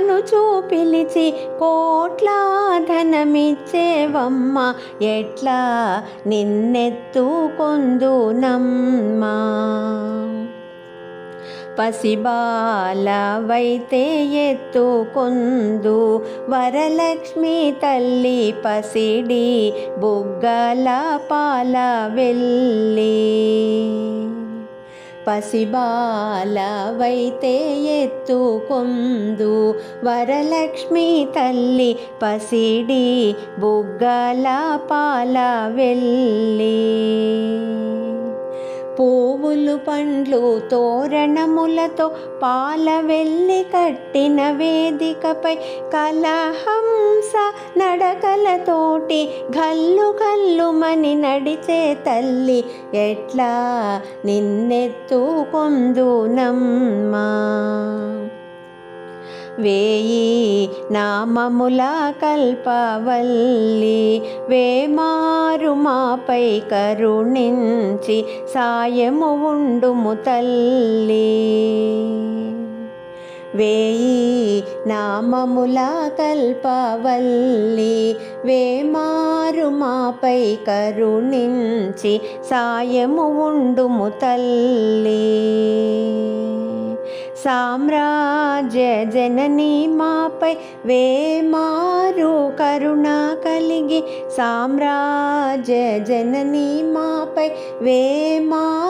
రమ్మను చూపిలిచి కోట్ల ధనమిచ్చేవమ్మ. ఎట్లా నిన్నెత్తుకొందునమ్మా పసిబాలవైతే ఎత్తుకొందు వరలక్ష్మి తల్లి పసిడి బుగ్గల పాల వెళ్ళి పసిబాలవైతే ఎత్తుకొందు వరలక్ష్మి తల్లి పసిడి బుగ్గల పాల వెళ్ళి. పువ్వులు పండ్లు తోరణములతో పాల వెళ్ళి కట్టిన వేదికపై కలహంస నడకలతోటి గల్లు గల్లుమని నడిచే తల్లి ఎట్లా నిన్నెత్తుకొందునమ్మా వేయి నామముల కల్పవల్లి వేమారు మాపై కరుణించి సాయము ఉండుము తల్లి. వేయి నామముల కల్పవల్లి వేమారు మాపై కరుణించి సాయము ఉండుము తల్లి. సామ్రాజ్య జనని మాపై వేమారు కరుణ కలిగి సామ్రాజ్య జనని మాపై వేమారు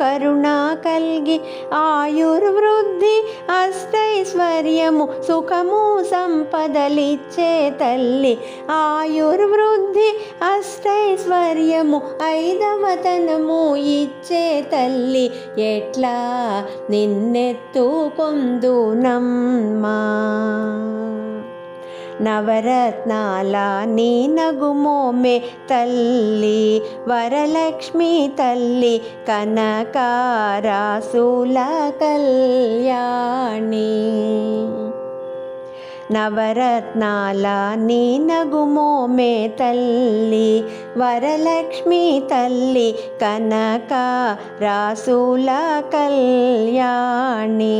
కరుణ కల్గి ఆయుర్వృద్ధి అష్టైశ్వర్యము సుఖము సంపదలిచ్చే తల్లి. ఆయుర్వృద్ధి అష్టైశ్వర్యము ఐదవతనము ఇచ్చే తల్లి. ఎట్లా నిన్నెత్తుకొందునమ్మా నవరత్నాల నీ నగుమోమే తల్లి వరలక్ష్మి తల్లి కనకారాసుల కళ్యాణి నవరత్నాల నీ నగుమోమే తల్లి వరలక్ష్మి తల్లి కనక రాసుల కళ్యాణి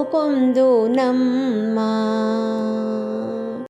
పొందునమ్మా.